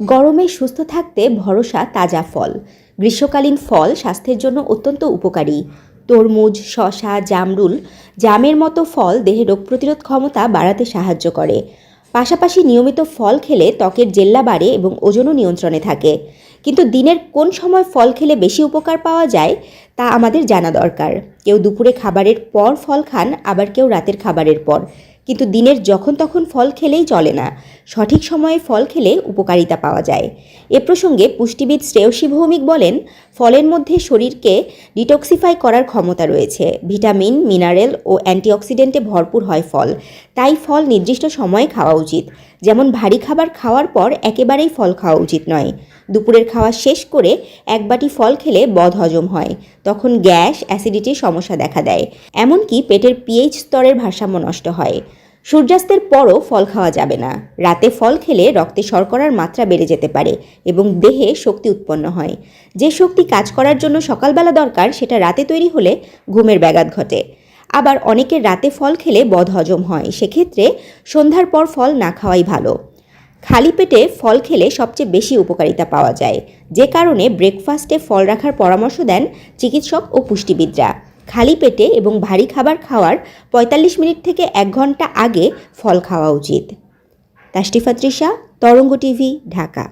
গরমে সুস্থ থাকতে ভরসা তাজা ফল। গ্রীষ্মকালীন ফল স্বাস্থ্যের জন্য অত্যন্ত উপকারী। তরমুজ, শসা, জামরুল, জামের মতো ফল দেহে রোগ প্রতিরোধ ক্ষমতা বাড়াতে সাহায্য করে। পাশাপাশি নিয়মিত ফল খেলে ত্বকের জেল্লা বাড়ে এবং ওজনও নিয়ন্ত্রণে থাকে। কিন্তু দিনের কোন সময় ফল খেলে বেশি উপকার পাওয়া যায়, তা আমাদের জানা দরকার। কেউ দুপুরে খাবারের পর ফল খান, আবার কেউ রাতের খাবারের পর। কিন্তু দিনের যখন তখন ফল খেলেই চলে না। সঠিক সময়ে ফল খেলে উপকারিতা পাওয়া যায়। এ প্রসঙ্গে পুষ্টিবিদ শ্রেয়সী ভৌমিক বলেন, ফলের মধ্যে শরীরকে ডিটক্সিফাই করার ক্ষমতা রয়েছে। ভিটামিন, মিনারেল ও অ্যান্টিঅক্সিডেন্টে ভরপুর হয় ফল। তাই ফল নির্দিষ্ট সময়ে খাওয়া উচিত। যেমন ভারী খাবার খাওয়ার পর একেবারেই ফল খাওয়া উচিত নয়। দুপুরের খাওয়া শেষ করে এক বাটি ফল খেলে বদহজম হয়। তখন গ্যাস, অ্যাসিডিটির সমস্যা দেখা দেয়। এমনকি পেটের পিএইচ স্তরের ভারসাম্য নষ্ট হয়। সূর্যাস্তের পরও ফল খাওয়া যাবে না। রাতে ফল খেলে রক্তে শর্করার মাত্রা বেড়ে যেতে পারে এবং দেহে শক্তি উৎপন্ন হয়। যে শক্তি কাজ করার জন্য সকালবেলা দরকার, সেটা রাতে তৈরি হলে ঘুমের ব্যাঘাত ঘটে। আবার অনেকের রাতে ফল খেলে বদহজম হয়, সেক্ষেত্রে সন্ধ্যার পর ফল না খাওয়াই ভালো। খালি পেটে ফল খেলে সবচেয়ে বেশি উপকারিতা পাওয়া যায়। যে কারণে ব্রেকফাস্টে ফল রাখার পরামর্শ দেন চিকিৎসক ও পুষ্টিবিদরা। খালি পেটে এবং ভারী খাবার খাওয়ার ৪৫ মিনিট থেকে এক ঘণ্টা আগে ফল খাওয়া উচিত। তাস্টিফা তৃষা তরঙ্গ টিভি, ঢাকা।